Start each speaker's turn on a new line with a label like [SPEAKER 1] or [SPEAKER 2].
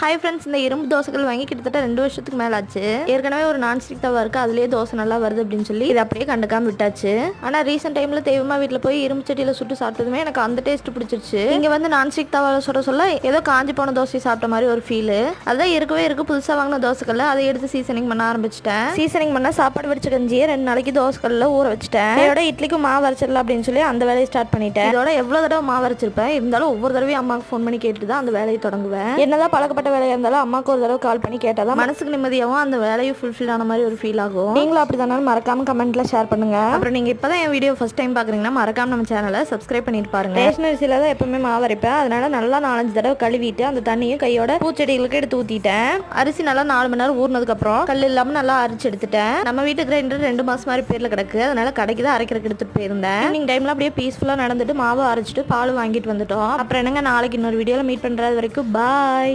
[SPEAKER 1] Hi friends இந்த இரும்பு தோசைகள் வாங்கி கிட்டத்தட்ட ரெண்டு வருஷத்துக்கு மேலே ஆச்சு ஏற்கனவே ஒரு நான்ஸ்டிக் தவா இருக்குது அதுலேயே தோசை நல்லா வருது அப்படின்னு சொல்லி இதை அப்படியே கண்டுக்காம விட்டாச்சு. ஆனால் ரீசெண்ட் டைமில் தெய்வமாக வீட்டில் போய் இரும்பு சட்டியில் சுட்டு சாப்பிட்டதுமே எனக்கு அந்த டேஸ்ட் பிடிச்சிருச்சு. இங்கே வந்து நான்ஸ்டிக் தவாவில் சுட சொல்ல ஏதோ காஞ்சி போன தோசை சாப்பிட்ட மாதிரி ஒரு ஃபீல் அதான் இருக்கவே இருக்கு புதுசாக வாங்கின தோசைக்கல்ல அதை எடுத்து சீசனிங் பண்ண ஆரம்பிச்சிட்டேன். சீசனிங் பண்ண சாப்பாடு வடிச்ச கஞ்சியை ரெண்டு நாளைக்கு தோசைக்கல்ல ஊற வச்சிட்டேன். இதோட இட்லிக்கு மாவு வரைச்சிடலாம் அப்படின்னு சொல்லி அந்த வேலையை ஸ்டார்ட் பண்ணிட்டேன். இதோட எவ்வளோ தடவை மாவு வரைச்சிருப்பேன் இருந்தாலும் ஒவ்வொரு தடவையும் அம்மாவுக்கு ஃபோன் பண்ணி கேட்டு தான் அந்த வேலையை தொடங்குவேன். என்னதான் பழக்கப்பட்ட வேலையாக இருந்தாலும் அம்மாவுக்கு ஒரு தடவை கால் பண்ணி கேட்டால் தான் மனசுக்கு நிம்மதியாகவும் அந்த வேலையும் ஃபுல்ஃபில் ஆன மாதிரி ஒரு ஃபீல் ஆகும். நீங்களும் அப்படி தானே மறக்காம கமெண்ட்ல ஷேர் பண்ணுங்க. அப்புறம் நீங்கள் இப்போ தான் என் வீடியோ ஃபர்ஸ்ட் டைம் பார்க்குறீங்கன்னா மறக்காம நம்ம சேனலை சப்ஸ்கிரைப் பண்ணிட்டு பாருங்க. ரேஷன் அரிசியில் தான் எப்பவுமே மாவு அரைப்பேன். அதனால நல்லா நாலஞ்சு தடவை கழுவிட்டு அந்த தண்ணியும் கையோட பூச்செடிகளுக்கு எடுத்து ஊற்றிட்டேன் அரிசி நல்லா நாலு மணி நேரம் ஊறினதுக்கப்புறம் கல் இல்லாமல் நல்லா அரைச்சு எடுத்துட்டேன். நம்ம வீட்டு கிரைண்டர் ரெண்டு மாசம் மாதிரி பேரில் கிடக்கு. அதனால கடைக்கு தான் அரைக்கிறதுக்கு எடுத்துட்டு போயிருந்தேன். ஈவினிங் டைம்ல அப்படியே பீஸ்ஃபுல்லாக நடந்துட்டு மாவு அரைச்சிட்டு பால் வாங்கிட்டு வந்துட்டோம். அப்புறம் என்னங்க நாளைக்கு இன்னொரு வீடியோவில் மீட் பண்ணுறது வரைக்கும் பாய்